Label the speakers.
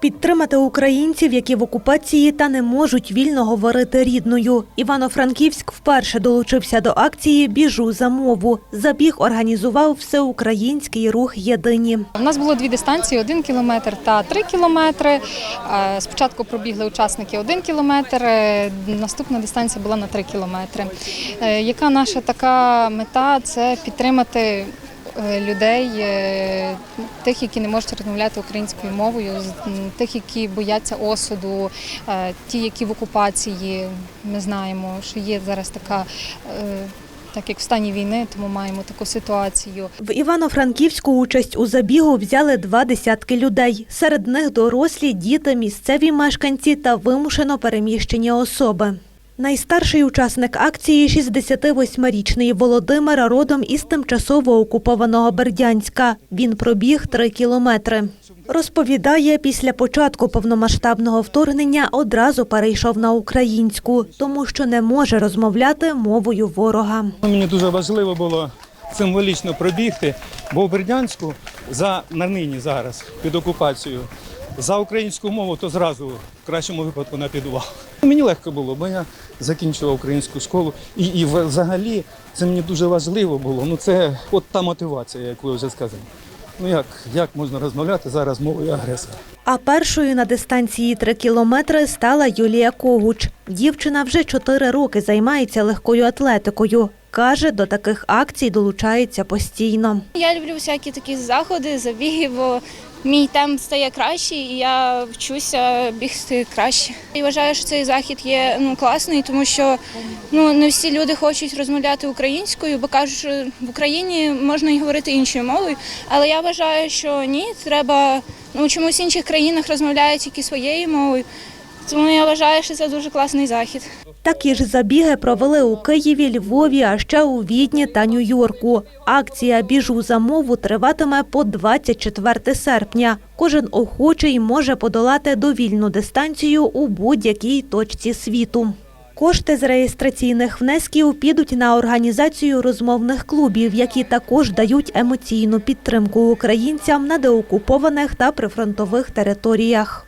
Speaker 1: Підтримати українців, які в окупації та не можуть вільно говорити рідною. Івано-Франківськ вперше долучився до акції Біжу за мову. Забіг організував всеукраїнський рух Єдині.
Speaker 2: У нас було дві дистанції: один кілометр та три кілометри. Спочатку пробігли учасники один кілометр, е, наступна дистанція була на три кілометри. Е, Яка наша така мета це підтримати людей, е, тих, які не можуть розмовляти українською мовою, тих, які бояться осуду, е, ті, які в окупації. Ми знаємо, що є зараз така. е, Так як в стані війни, тому маємо таку ситуацію.
Speaker 1: В Івано-Франківську участь у забігу взяли два десятки людей. Серед них дорослі, діти, місцеві мешканці та вимушено переміщені особи. Найстарший учасник акції – 68-річний Володимир, родом із тимчасово окупованого Бердянська. Він пробіг три кілометри. Розповідає, після початку повномасштабного вторгнення одразу перейшов на українську, тому що не може розмовляти мовою ворога.
Speaker 3: Мені дуже важливо було символічно пробігти, бо в Бердянську за на нині зараз під окупацією за українську мову то зразу в кращому випадку на підвал. Мені легко було, бо я закінчував українську школу, і, і взагалі це мені дуже важливо було. Ну це от та мотивація, яку я вже сказав. Ну як, як можна розмовляти зараз мовою агресора?
Speaker 1: А першою на дистанції 3 кілометри стала Юлія Когуч. Дівчина вже 4 роки займається легкою атлетикою. Каже, до таких акцій долучається постійно.
Speaker 4: Я люблю всякі такі заходи, забіги, бо мій темп стає кращий, і я вчуся бігти краще. І вважаю, що цей захід є ну, класний, тому що ну, не всі люди хочуть розмовляти українською, бо кажуть, що в Україні можна і говорити іншою мовою. Але я вважаю, що ні, треба ну, чомусь в інших країнах розмовляють тільки своєю мовою. Тому я вважаю, що це дуже класний захід.
Speaker 1: Такі ж забіги провели у Києві, Львові, а ще у Відні та Нью-Йорку. Акція Біжу за мову триватиме по 24 серпня. Кожен охочий може подолати довільну дистанцію у будь-якій точці світу. Кошти з реєстраційних внесків підуть на організацію розмовних клубів, які також дають емоційну підтримку українцям на деокупованих та прифронтових територіях.